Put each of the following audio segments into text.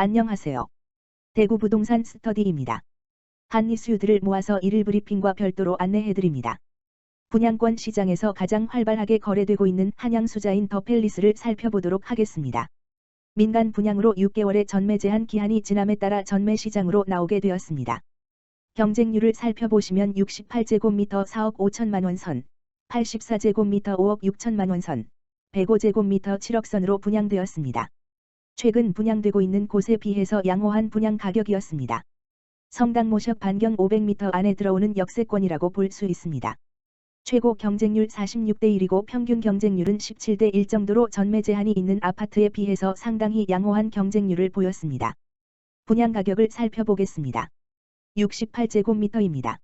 안녕하세요. 대구 부동산 스터디입니다. 한 이슈들을 모아서 일일 브리핑과 별도로 안내해드립니다. 분양권 시장에서 가장 활발하게 거래되고 있는 한양수자인 더 팰리스를 살펴보도록 하겠습니다. 민간 분양으로 6개월의 전매 제한 기한이 지남에 따라 전매 시장으로 나오게 되었습니다. 경쟁률을 살펴보시면 68제곱미터 4억 5천만 원 선, 84제곱미터 5억 6천만 원 선, 105제곱미터 7억 선으로 분양되었습니다. 최근 분양되고 있는 곳에 비해서 양호한 분양 가격이었습니다. 성당 모셔 반경 500m 안에 들어오는 역세권이라고 볼 수 있습니다. 최고 경쟁률 46대 1이고 평균 경쟁률은 17대 1 정도로 전매 제한이 있는 아파트에 비해서 상당히 양호한 경쟁률을 보였습니다. 분양 가격을 살펴보겠습니다. 68제곱미터입니다.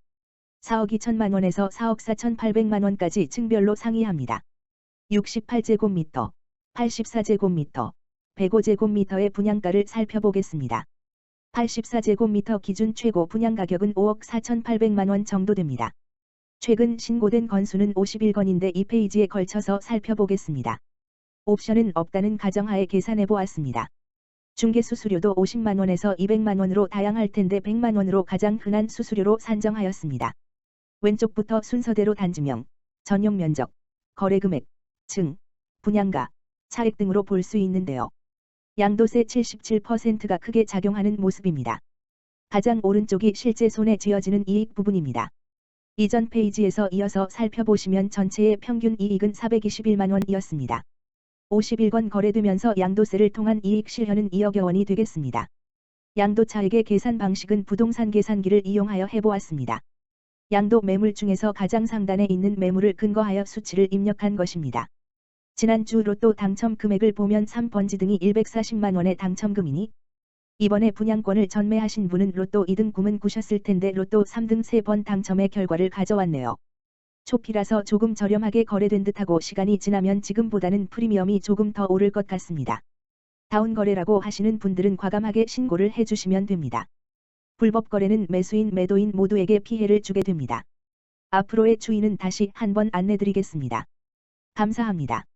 4억 2천만 원에서 4억 4천8백만 원까지 층별로 상이합니다. 68제곱미터, 84제곱미터, 105제곱미터의 분양가를 살펴보겠습니다. 84제곱미터 기준 최고 분양 가격은 5억 4천8백만 원 정도 됩니다. 최근 신고된 건수는 51건인데 이 페이지에 걸쳐서 살펴보겠습니다. 옵션은 없다는 가정하에 계산해 보았습니다. 중개 수수료도 50만 원에서 200만 원으로 다양할 텐데 100만 원으로 가장 흔한 수수료로 산정하였습니다. 왼쪽부터 순서대로 단지명, 전용 면적, 거래 금액, 층, 분양가, 차액 등으로 볼 수 있는데요. 양도세 77%가 크게 작용하는 모습입니다. 가장 오른쪽이 실제 손에 쥐어지는 이익 부분입니다. 이전 페이지에서 이어서 살펴보시면 전체의 평균 이익은 421만 원이었습니다. 51건 거래되면서 양도세를 통한 이익 실현은 2억여 원이 되겠습니다. 양도 차액의 계산 방식은 부동산 계산기를 이용하여 해보았습니다. 양도 매물 중에서 가장 상단에 있는 매물을 근거하여 수치를 입력한 것입니다. 지난주 로또 당첨 금액을 보면 3번지 등이 140만 원의 당첨금이니 이번에 분양권을 전매하신 분은 로또 2등 꿈은 꾸셨을 텐데 로또 3등 3번 당첨의 결과를 가져왔네요. 초피라서 조금 저렴하게 거래된 듯하고 시간이 지나면 지금보다는 프리미엄이 조금 더 오를 것 같습니다. 다운 거래라고 하시는 분들은 과감하게 신고를 해주시면 됩니다. 불법 거래는 매수인 매도인 모두에게 피해를 주게 됩니다. 앞으로의 주의는 다시 한번 안내드리겠습니다. 감사합니다.